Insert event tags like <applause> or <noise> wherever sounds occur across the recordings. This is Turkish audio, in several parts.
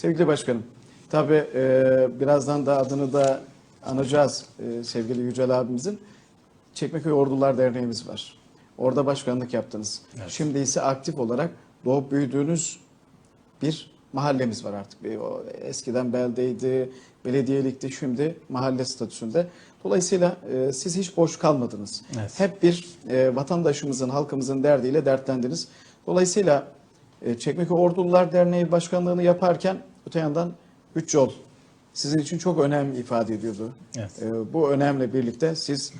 Sevgili başkanım, tabii e, birazdan da adını da anacağız e, sevgili Yücel abimizin. Çekmeköy Ordular Derneğimiz var. Orada başkanlık yaptınız. Şimdi ise aktif olarak doğup büyüdüğünüz bir mahallemiz var artık. Eskiden beldeydi, belediyelikti, şimdi mahalle statüsünde. Dolayısıyla e, siz hiç boş kalmadınız. Evet. Hep bir e, vatandaşımızın, halkımızın derdiyle dertlendiniz. Dolayısıyla e, Çekmeköy Ordular Derneği Başkanlığını yaparken öte yandan üç yol sizin için çok önem ifade ediyordu. Evet. E, bu önemle birlikte siz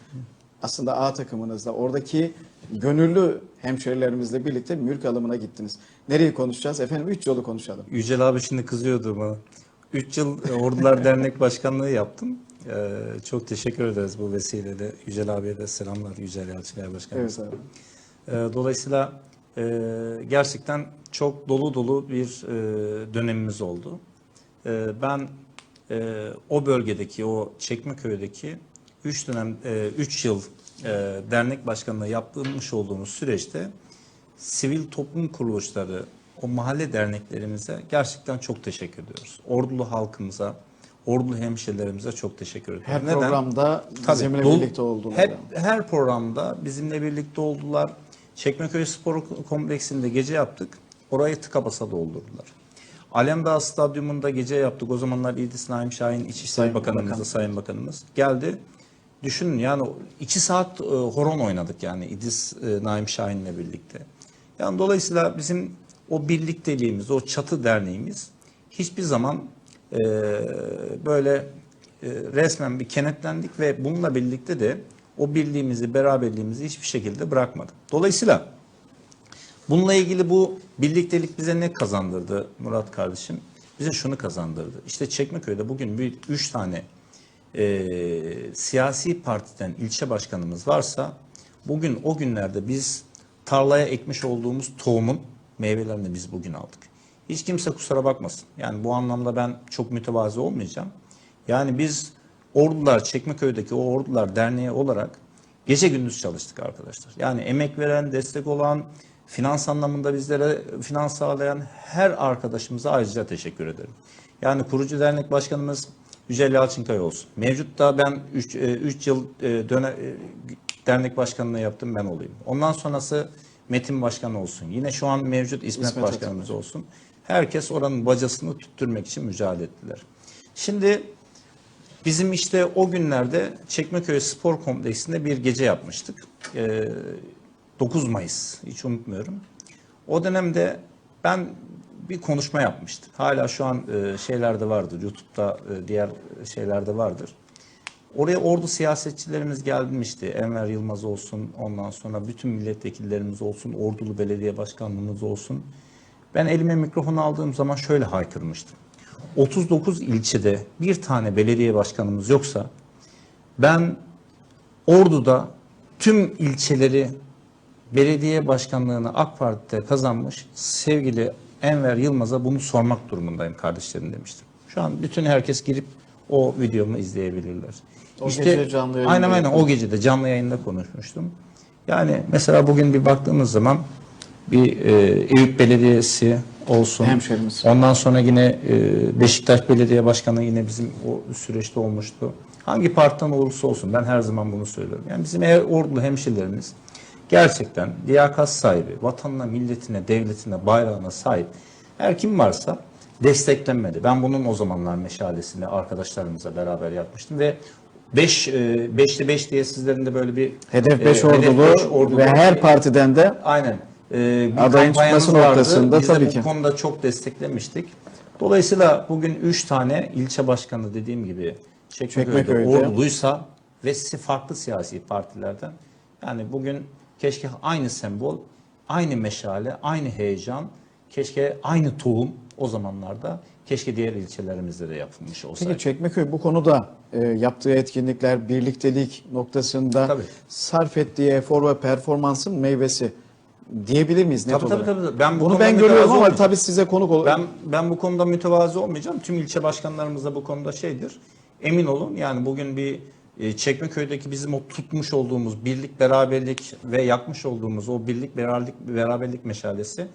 aslında A takımınızla oradaki gönüllü hemşerilerimizle birlikte mülk alımına gittiniz. Nereyi konuşacağız? Efendim üç yolu konuşalım. Yücel abi şimdi kızıyordu bana. 3 yıl Ordular <laughs> Dernek Başkanlığı yaptım. Ee, çok teşekkür ederiz bu vesileyle. Yücel abiye de selamlar. Yücel Yalçıkaya Başkanımız. Evet abi. Ee, dolayısıyla e, gerçekten çok dolu dolu bir e, dönemimiz oldu. E, ben e, o bölgedeki, o Çekmeköy'deki 3 dönem, 3 yıl e, dernek başkanlığı yaptırmış olduğumuz süreçte sivil toplum kuruluşları, o mahalle derneklerimize gerçekten çok teşekkür ediyoruz. Ordulu halkımıza, Ordulu hemşehrilerimize çok teşekkür ediyoruz. Her Neden? programda Tabii, bizimle dolu- birlikte oldular. Hep her programda bizimle birlikte oldular. Çekmeköy Spor Kompleksinde gece yaptık. Orayı tıka basa doldurdular. Alemdağ Stadyumunda gece yaptık. O zamanlar İdris Naim Şahin İçişleri Sayın Bakanımız Bakan. Sayın Bakanımız geldi. Düşünün yani iki saat e, horon oynadık yani İdris e, Naim Şahin'le birlikte. Yani dolayısıyla bizim o birlikteliğimiz, o çatı derneğimiz hiçbir zaman e, böyle e, resmen bir kenetlendik ve bununla birlikte de o birliğimizi, beraberliğimizi hiçbir şekilde bırakmadık. Dolayısıyla bununla ilgili bu birliktelik bize ne kazandırdı Murat kardeşim? Bize şunu kazandırdı. İşte Çekmeköy'de bugün bir üç tane e, siyasi partiden ilçe başkanımız varsa bugün o günlerde biz tarlaya ekmiş olduğumuz tohumun meyvelerini biz bugün aldık. Hiç kimse kusura bakmasın. Yani bu anlamda ben çok mütevazi olmayacağım. Yani biz Ordular, Çekmeköy'deki o Ordular Derneği olarak gece gündüz çalıştık arkadaşlar. Yani emek veren, destek olan, finans anlamında bizlere finans sağlayan her arkadaşımıza ayrıca teşekkür ederim. Yani kurucu dernek başkanımız Yücel Yalçınkaya olsun. Mevcutta ben 3 yıl e, döne, e, dernek başkanlığı yaptım ben olayım. Ondan sonrası Metin Başkan olsun. Yine şu an mevcut İsmet, İsmet Başkanımız olsun. Herkes oranın bacasını tutturmak için mücadele ettiler. Şimdi bizim işte o günlerde Çekmeköy Spor Kompleksinde bir gece yapmıştık. Ee, 9 Mayıs hiç unutmuyorum. O dönemde ben bir konuşma yapmıştım. Hala şu an e, şeylerde vardır. YouTube'da e, diğer şeylerde vardır. Oraya ordu siyasetçilerimiz gelmişti. Enver Yılmaz olsun, ondan sonra bütün milletvekillerimiz olsun, ordulu belediye başkanlığımız olsun. Ben elime mikrofonu aldığım zaman şöyle haykırmıştım. 39 ilçede bir tane belediye başkanımız yoksa ben Ordu'da tüm ilçeleri belediye başkanlığını AK Parti'de kazanmış sevgili Enver Yılmaz'a bunu sormak durumundayım kardeşlerim demiştim. Şu an bütün herkes girip o videomu izleyebilirler. O gece canlı yayında Aynen aynen o gece de canlı yayında konuşmuştum. Yani mesela bugün bir baktığımız zaman bir e, Eyüp Belediyesi olsun. Hemşerimiz. Ondan sonra yine e, Beşiktaş Belediye Başkanı yine bizim o süreçte olmuştu. Hangi partiden olursa olsun ben her zaman bunu söylüyorum. Yani bizim eğer ordulu hemşirelerimiz gerçekten liyakat sahibi, vatanına, milletine, devletine, bayrağına sahip her kim varsa desteklenmedi. Ben bunun o zamanlar meşalesini arkadaşlarımızla beraber yapmıştım ve 5 5'te 5 diye sizlerin de böyle bir Hedef e, 5 ordulu, beş ordulu ve her partiden de Aynen. Ee, bir Adayın vardı. noktasında Biz de tabii bu ki. konuda çok desteklemiştik. Dolayısıyla bugün 3 tane ilçe başkanı dediğim gibi Çekmeköy'de, Çekmeköy'de. orduluysa ve si- farklı siyasi partilerden yani bugün keşke aynı sembol, aynı meşale, aynı heyecan, keşke aynı tohum o zamanlarda keşke diğer ilçelerimizde de yapılmış olsaydı. Peki Çekmeköy bu konuda e, yaptığı etkinlikler, birliktelik noktasında Tabii. sarf ettiği efor ve performansın meyvesi diyebilir miyiz net Tabii, tabii, olarak? tabii, tabii. Ben bu Bunu ben görüyorum ama tabii size konuk ol. Ben ben bu konuda mütevazı olmayacağım. Tüm ilçe başkanlarımız da bu konuda şeydir. Emin olun yani bugün bir e, Çekmeköy'deki bizim o tutmuş olduğumuz birlik, beraberlik ve yakmış olduğumuz o birlik, beraberlik, beraberlik meşalesi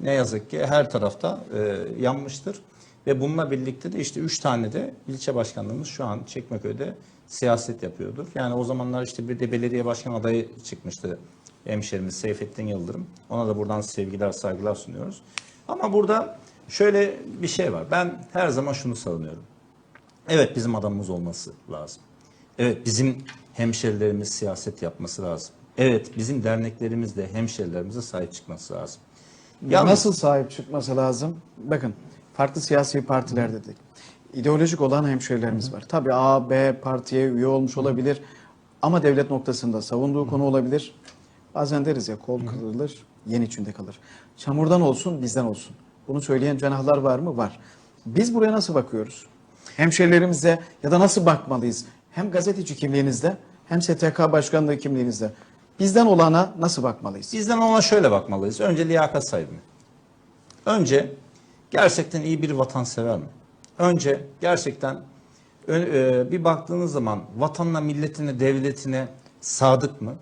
ne yazık ki her tarafta e, yanmıştır. Ve bununla birlikte de işte 3 tane de ilçe başkanlığımız şu an Çekmeköy'de siyaset yapıyordur. Yani o zamanlar işte bir de belediye başkan adayı çıkmıştı hemşerimiz Seyfettin Yıldırım. Ona da buradan sevgiler saygılar sunuyoruz. Ama burada şöyle bir şey var. Ben her zaman şunu savunuyorum. Evet bizim adamımız olması lazım. Evet bizim hemşerilerimiz siyaset yapması lazım. Evet bizim derneklerimiz de hemşerilerimize sahip çıkması lazım. Yalnız- Nasıl sahip çıkması lazım? Bakın farklı siyasi partiler dedik. İdeolojik olan hemşehrilerimiz var. Tabii A, B partiye üye olmuş olabilir ama devlet noktasında savunduğu konu olabilir. Bazen deriz ya kol kırılır, yen içinde kalır. Çamurdan olsun, bizden olsun. Bunu söyleyen cenahlar var mı? Var. Biz buraya nasıl bakıyoruz? Hemşerilerimize ya da nasıl bakmalıyız? Hem gazeteci kimliğinizde hem STK başkanlığı kimliğinizde. Bizden olana nasıl bakmalıyız? Bizden ona şöyle bakmalıyız. Önce liyakat sahibi mi? Önce gerçekten iyi bir vatansever mi? Önce gerçekten e, bir baktığınız zaman vatanına, milletine, devletine sadık mı?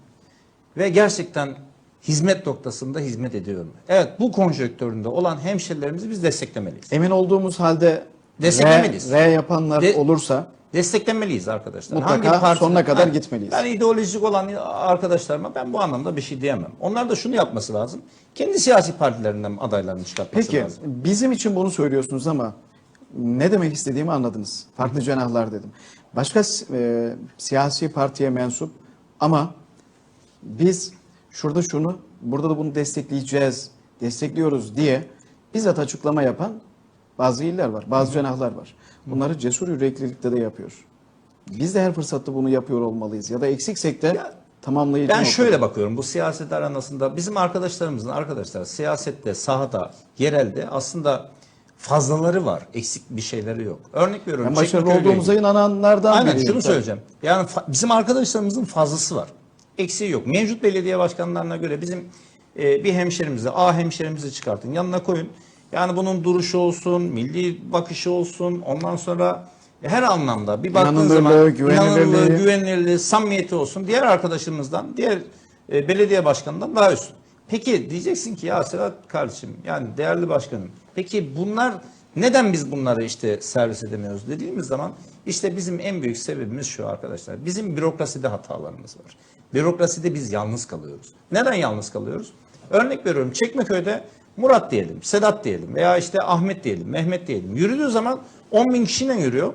Ve gerçekten hizmet noktasında hizmet ediyor mu? Evet bu konjonktöründe olan hemşerilerimizi biz desteklemeliyiz. Emin olduğumuz halde Desteklemeliyiz. R, R yapanlar De- olursa Desteklemeliyiz arkadaşlar. Mutlaka sonuna kadar gitmeliyiz. Ben ideolojik olan arkadaşlarıma ben bu anlamda bir şey diyemem. Onlar da şunu yapması lazım. Kendi siyasi partilerinden adaylarını çıkartması peki lazım. bizim için bunu söylüyorsunuz ama ne demek istediğimi anladınız. Farklı cenahlar dedim. Başka e, siyasi partiye mensup ama biz şurada şunu burada da bunu destekleyeceğiz, destekliyoruz diye bizzat açıklama yapan bazı iller var, bazı cenahlar var. Bunları cesur yüreklilikte de yapıyor. Biz de her fırsatta bunu yapıyor olmalıyız. Ya da eksiksek de Ya, tamamlayıcı Ben noktada. şöyle bakıyorum bu siyaset aranasında bizim arkadaşlarımızın arkadaşlar siyasette, sahada, yerelde aslında fazlaları var. Eksik bir şeyleri yok. Örnek veriyorum. Ben başarılı olduğumuza ilgili. inananlardan Aynen şunu söyleyeceğim. Yani bizim arkadaşlarımızın fazlası var. Eksiği yok. Mevcut belediye başkanlarına göre bizim e, bir hemşerimizi, A hemşerimizi çıkartın. Yanına koyun. Yani bunun duruşu olsun, milli bakışı olsun. Ondan sonra her anlamda bir baktığın zaman inanılırlığı, güvenilirliği, samimiyeti olsun. Diğer arkadaşımızdan, diğer e, belediye başkanından daha üstün. Peki diyeceksin ki ya Sedat kardeşim yani değerli başkanım. Peki bunlar neden biz bunları işte servis edemiyoruz dediğimiz zaman işte bizim en büyük sebebimiz şu arkadaşlar. Bizim bürokraside hatalarımız var. Bürokraside biz yalnız kalıyoruz. Neden yalnız kalıyoruz? Örnek veriyorum Çekmeköy'de Murat diyelim, Sedat diyelim veya işte Ahmet diyelim, Mehmet diyelim. Yürüdüğü zaman 10 bin kişiyle yürüyor.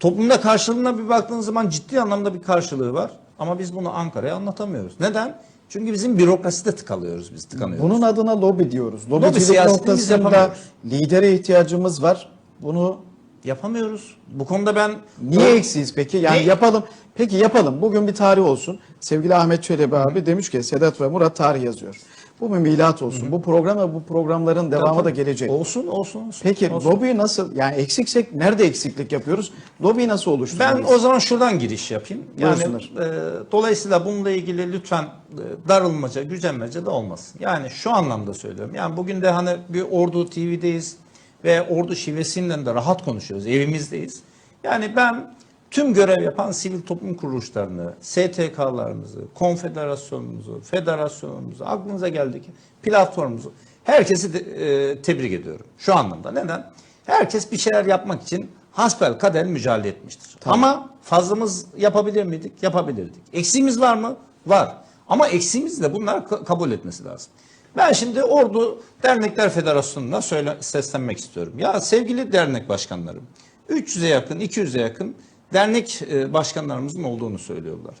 Toplumda karşılığına bir baktığınız zaman ciddi anlamda bir karşılığı var. Ama biz bunu Ankara'ya anlatamıyoruz. Neden? Çünkü bizim bürokraside tıkalıyoruz biz, tıkanıyoruz. Bunun adına lobi diyoruz. Lobi Lobicilik biz noktasında lidere ihtiyacımız var. Bunu Yapamıyoruz. Bu konuda ben... niye eksiyiz peki? Yani Ne? yapalım. Peki yapalım. Bugün bir tarih olsun. Sevgili Ahmet Çelebi abi demiş ki Sedat ve Murat tarih yazıyor. Bu bir milat olsun. Bu program ve bu programların devamı da gelecek. Olsun, olsun, olsun. Peki olsun. lobiyi nasıl yani eksiksek nerede eksiklik yapıyoruz? Lobiyi nasıl Ben oluşturmalıyız? o zaman şuradan giriş yapayım. Yani e, dolayısıyla bununla ilgili lütfen e, darılmaca, gücenmece de olmasın. Yani şu anlamda söylüyorum. Yani bugün de hani bir Ordu TV'deyiz ve Ordu şivesiyle de rahat konuşuyoruz. Evimizdeyiz. Yani ben tüm görev yapan sivil toplum kuruluşlarını, STK'larımızı, konfederasyonumuzu, federasyonumuzu, aklınıza geldi ki platformumuzu herkesi de, e, tebrik ediyorum. Şu anlamda. Neden? Herkes bir şeyler yapmak için hasbel kader mücadele etmiştir. Ama fazlamız yapabilir miydik? Yapabilirdik. Eksiğimiz var mı? Var. Ama eksiğimizi de bunlar ka- kabul etmesi lazım. Ben şimdi Ordu Dernekler Federasyonu'na söyle, seslenmek istiyorum. Ya sevgili dernek başkanlarım, 300'e yakın, 200'e yakın dernek e, başkanlarımızın olduğunu söylüyorlar.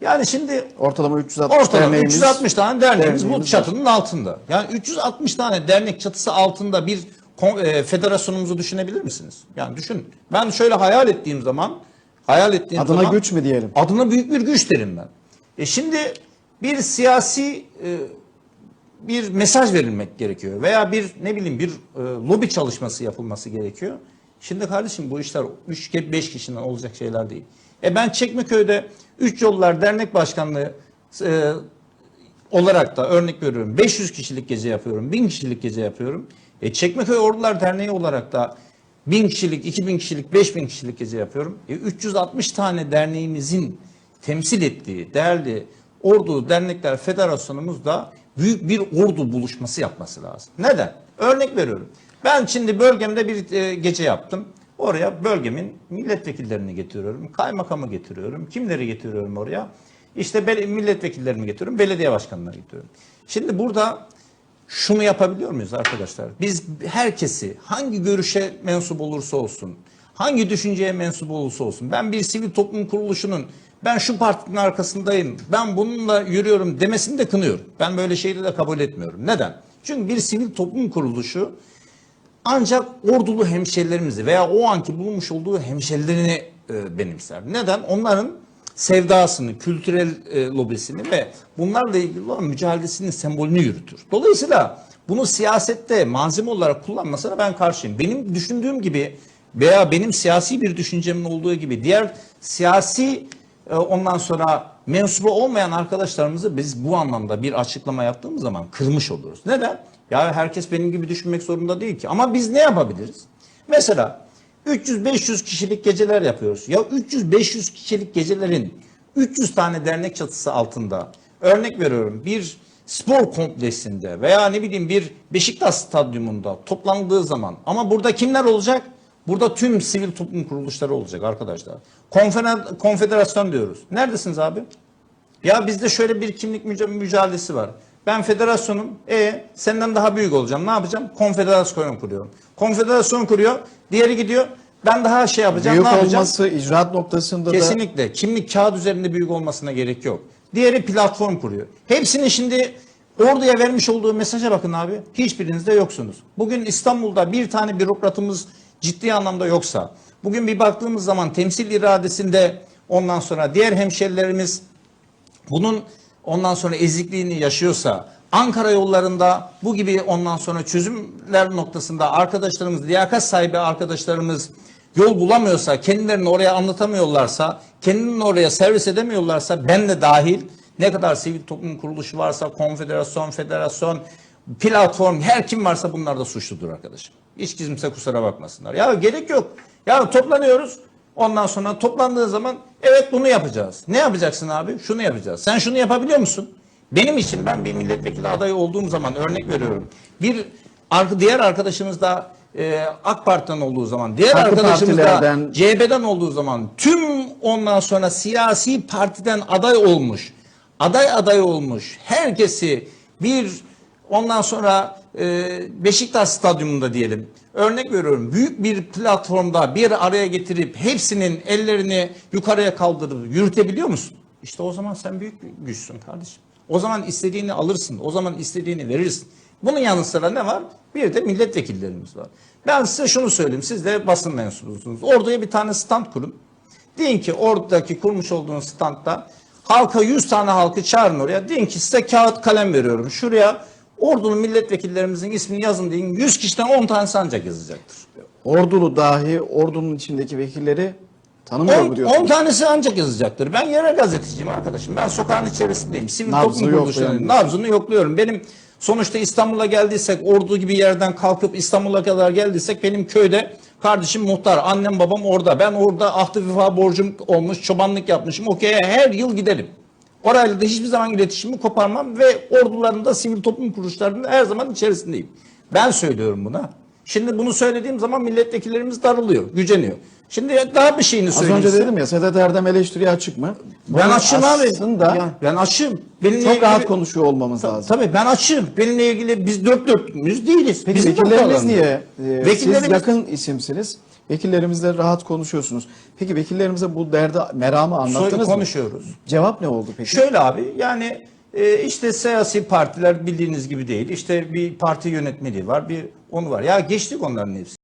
Yani şimdi Ortalama 360 Ortalama derneğimiz- 360 tane derneğimiz bu derneğimiz var. çatının altında. Yani 360 tane dernek çatısı altında bir e, federasyonumuzu düşünebilir misiniz? Yani düşün. Ben şöyle hayal ettiğim zaman hayal ettiğim Adına zaman güç mü diyelim? adına büyük bir güç derim ben. E şimdi bir siyasi e, bir mesaj verilmek gerekiyor veya bir ne bileyim bir e, lobi çalışması yapılması gerekiyor. Şimdi kardeşim bu işler 3 5 kişiden olacak şeyler değil. E ben Çekmeköy'de 3 Yollar Dernek Başkanlığı e, olarak da örnek veriyorum 500 kişilik gece yapıyorum, 1000 kişilik gece yapıyorum. E Çekmeköy Ordular Derneği olarak da 1000 kişilik, 2000 kişilik, 5000 kişilik gece yapıyorum. E 360 tane derneğimizin temsil ettiği değerli Ordu Dernekler Federasyonumuz da büyük bir ordu buluşması yapması lazım. Neden? Örnek veriyorum. Ben şimdi bölgemde bir e, gece yaptım. Oraya bölgemin milletvekillerini getiriyorum. Kaymakamı getiriyorum. Kimleri getiriyorum oraya? İşte milletvekillerimi getiriyorum. Belediye başkanları getiriyorum. Şimdi burada şunu yapabiliyor muyuz arkadaşlar? Biz herkesi hangi görüşe mensup olursa olsun, hangi düşünceye mensup olursa olsun, ben bir sivil toplum kuruluşunun ben şu partinin arkasındayım, ben bununla yürüyorum demesini de kınıyorum. Ben böyle şeyleri de kabul etmiyorum. Neden? Çünkü bir sivil toplum kuruluşu ancak ordulu hemşerilerimizi veya o anki bulunmuş olduğu hemşerilerini e, benimser. Neden? Onların sevdasını, kültürel e, lobisini ve bunlarla ilgili olan mücadelesinin sembolünü yürütür. Dolayısıyla bunu siyasette malzeme olarak kullanmasına ben karşıyım. Benim düşündüğüm gibi veya benim siyasi bir düşüncemin olduğu gibi diğer siyasi e, ondan sonra mensubu olmayan arkadaşlarımızı biz bu anlamda bir açıklama yaptığımız zaman kırmış oluruz. Neden? Ya herkes benim gibi düşünmek zorunda değil ki. Ama biz ne yapabiliriz? Mesela 300-500 kişilik geceler yapıyoruz. Ya 300-500 kişilik gecelerin 300 tane dernek çatısı altında örnek veriyorum bir spor kompleksinde veya ne bileyim bir Beşiktaş stadyumunda toplandığı zaman ama burada kimler olacak? Burada tüm sivil toplum kuruluşları olacak arkadaşlar. Konfeder- konfederasyon diyoruz. Neredesiniz abi? Ya bizde şöyle bir kimlik müca- mücadelesi var. Ben federasyonum. E senden daha büyük olacağım. Ne yapacağım? Konfederasyon kuruyorum. Konfederasyon kuruyor. Diğeri gidiyor. Ben daha şey yapacağım. Büyük ne yapacağım? olması icraat noktasında da Kesinlikle. Kimlik kağıt üzerinde büyük olmasına gerek yok. Diğeri platform kuruyor. Hepsinin şimdi orduya vermiş olduğu mesaja bakın abi. Hiçbirinizde yoksunuz. Bugün İstanbul'da bir tane bürokratımız ciddi anlamda yoksa, bugün bir baktığımız zaman temsil iradesinde ondan sonra diğer hemşerilerimiz bunun ondan sonra ezikliğini yaşıyorsa Ankara yollarında bu gibi ondan sonra çözümler noktasında arkadaşlarımız, liyakat sahibi arkadaşlarımız yol bulamıyorsa, kendilerini oraya anlatamıyorlarsa, kendilerini oraya servis edemiyorlarsa ben de dahil ne kadar sivil toplum kuruluşu varsa, konfederasyon, federasyon, platform her kim varsa bunlar da suçludur arkadaşım. Hiç kimse kusura bakmasınlar. Ya gerek yok. Ya toplanıyoruz. Ondan sonra toplandığı zaman evet bunu yapacağız. Ne yapacaksın abi? Şunu yapacağız. Sen şunu yapabiliyor musun? Benim için ben bir milletvekili adayı olduğum zaman örnek veriyorum. Bir diğer arkadaşımız da e, AK Parti'den olduğu zaman, diğer Farklı arkadaşımız da CHP'den olduğu zaman tüm ondan sonra siyasi partiden aday olmuş, aday aday olmuş herkesi bir ondan sonra Beşiktaş stadyumunda diyelim örnek veriyorum büyük bir platformda bir araya getirip hepsinin ellerini yukarıya kaldırıp yürütebiliyor musun? İşte o zaman sen büyük bir güçsün kardeşim. O zaman istediğini alırsın. O zaman istediğini verirsin. Bunun yanı sıra ne var? Bir de milletvekillerimiz var. Ben size şunu söyleyeyim. Siz de basın mensubusunuz. Orduya bir tane stand kurun. Deyin ki oradaki kurmuş olduğunuz standta halka 100 tane halkı çağırın oraya. Deyin ki size kağıt kalem veriyorum. Şuraya ordunun milletvekillerimizin ismini yazın deyin. 100 kişiden 10 tanesi ancak yazacaktır. ordulu dahi ordunun içindeki vekilleri tanımıyor 10, mu diyorsunuz? tanesi ancak yazacaktır. Ben yerel gazeteciyim arkadaşım. Ben sokağın içerisindeyim. Sivil Nabzını toplum kuruluşlarının nabzını yokluyorum. Benim sonuçta İstanbul'a geldiysek, ordu gibi yerden kalkıp İstanbul'a kadar geldiysek benim köyde kardeşim muhtar, annem babam orada. Ben orada ahdı vefa borcum olmuş, çobanlık yapmışım. Okey her yıl giderim. Orayla da hiçbir zaman iletişimi koparmam ve ordularında sivil toplum kuruluşlarının her zaman içerisindeyim. Ben söylüyorum buna. Şimdi bunu söylediğim zaman milletvekillerimiz darılıyor, güceniyor. Şimdi daha bir şeyini Az söyleyeyim önce size. dedim ya Sedat Erdem eleştiriye açık mı? Ben Bunun açım abi. Ya ben açım. Benimle çok ilgili- rahat konuşuyor olmamız lazım. Tabii ben açım. Benimle ilgili biz dört dörtlüğümüz değiliz. Peki Bizim vekilleriniz niye? Ee, Vekillerimiz- Siz yakın isimsiniz. Vekillerimizle rahat konuşuyorsunuz. Peki vekillerimize bu derdi, meramı anlattınız mı? konuşuyoruz. Cevap ne oldu peki? Şöyle abi yani e, işte siyasi partiler bildiğiniz gibi değil. İşte bir parti yönetmeliği var, bir onu var. Ya geçtik onların hepsi.